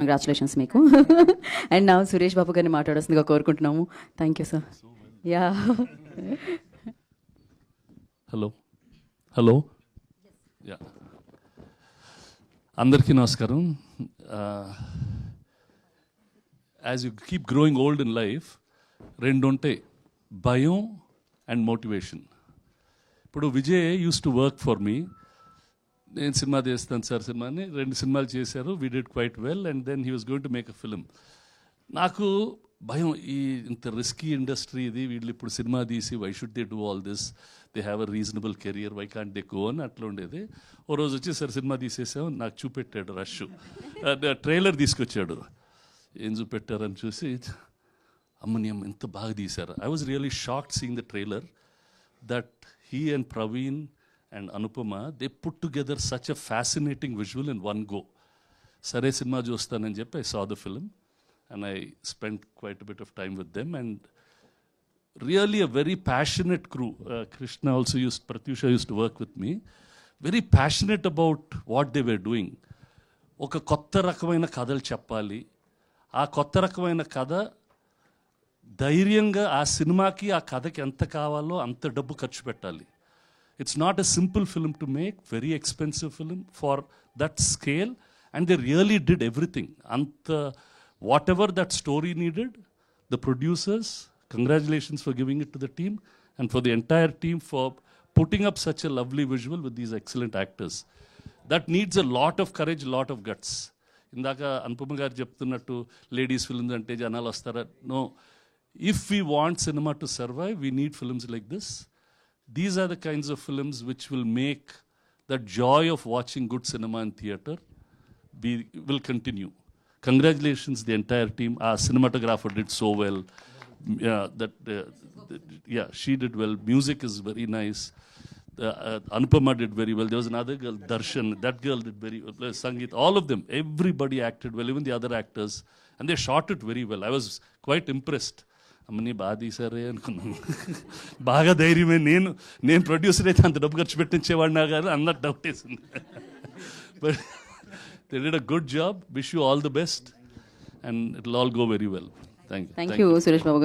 Congratulations మీకు and నా సురేష్ బాబు గారిని మాట్లాడాల్సిందిగా కోరుకుంటున్నాము. Thank you sir yeah hello hello yeah అందరికీ నమస్కారం. As you keep growing old in life రెండు ఉంటాయి భయం అండ్ మోటివేషన్ ఇప్పుడు Vijay used to work for me నేను సినిమా చేస్తాను సార్ సినిమాని. రెండు సినిమాలు చేశారు. We did quite well and then he was going to make a film నాకు భయం ఈ ఇంత రిస్కీ ఇండస్ట్రీ ఇది. వీళ్ళు ఇప్పుడు సినిమా తీసి why should they do all this they have a reasonable career why can't they go అని అట్లా ఉండేది. ఓ రోజు వచ్చి సార్ సినిమా తీసేసాం నాకు చూపెట్టాడు రష్ ట్రైలర్ తీసుకొచ్చాడు. ఏం చూపెట్టారని చూసి అమ్మని అమ్మ ఎంత బాగా తీశారు. I was really shocked seeing the trailer that he and Praveen and Anupama they put together such a fascinating visual in one go సరే సినిమా చూస్తానని చెప్పి I saw the film and I spend quite bit of time with them and really a very passionate crew Krishna also used Pratyusha used to work with me very passionate about what they were doing ఒక కొత్త రకమైన కథలు చెప్పాలి. ఆ కొత్త రకమైన కథ ధైర్యంగా ఆ సినిమాకి ఆ కథకి ఎంత కావాలో అంత డబ్బు ఖర్చు పెట్టాలి. It's not a simple film to make very expensive film for that scale and they really did everything అంత whatever that story needed the producers congratulations for giving it to the team and for the entire team for putting up such a lovely visual with these excellent actors that needs a lot of courage lot of guts ఇందాక అనుపమ గారు చెప్తున్నట్టు ladies films అంటే జనాలు వస్తారా? No if we want cinema to survive we need films like this These are the kinds of films which will make that joy of watching good cinema and theater be, will continue. Congratulations, the entire team. Our cinematographer did so well. Yeah, that, uh, that yeah, she did well. Music is very nice. Uh, uh, Anupama did very well. There was another girl, Darshan. That girl did very uh, well. Sangeet, all of them, everybody acted well, even the other actors. And they shot it very well. I was quite impressed. అమ్మని బాగా తీసారే అనుకున్నాను బాగా ధైర్యమే నేను నేను producer అయితే అంత డబ్బు ఖర్చు పెట్టించేవాడినా కానీ అన్నట్టు డౌట్ వేసింది but job. Wish you all the best, and it'll all go very well. Thank you. Thank you Suresh Babu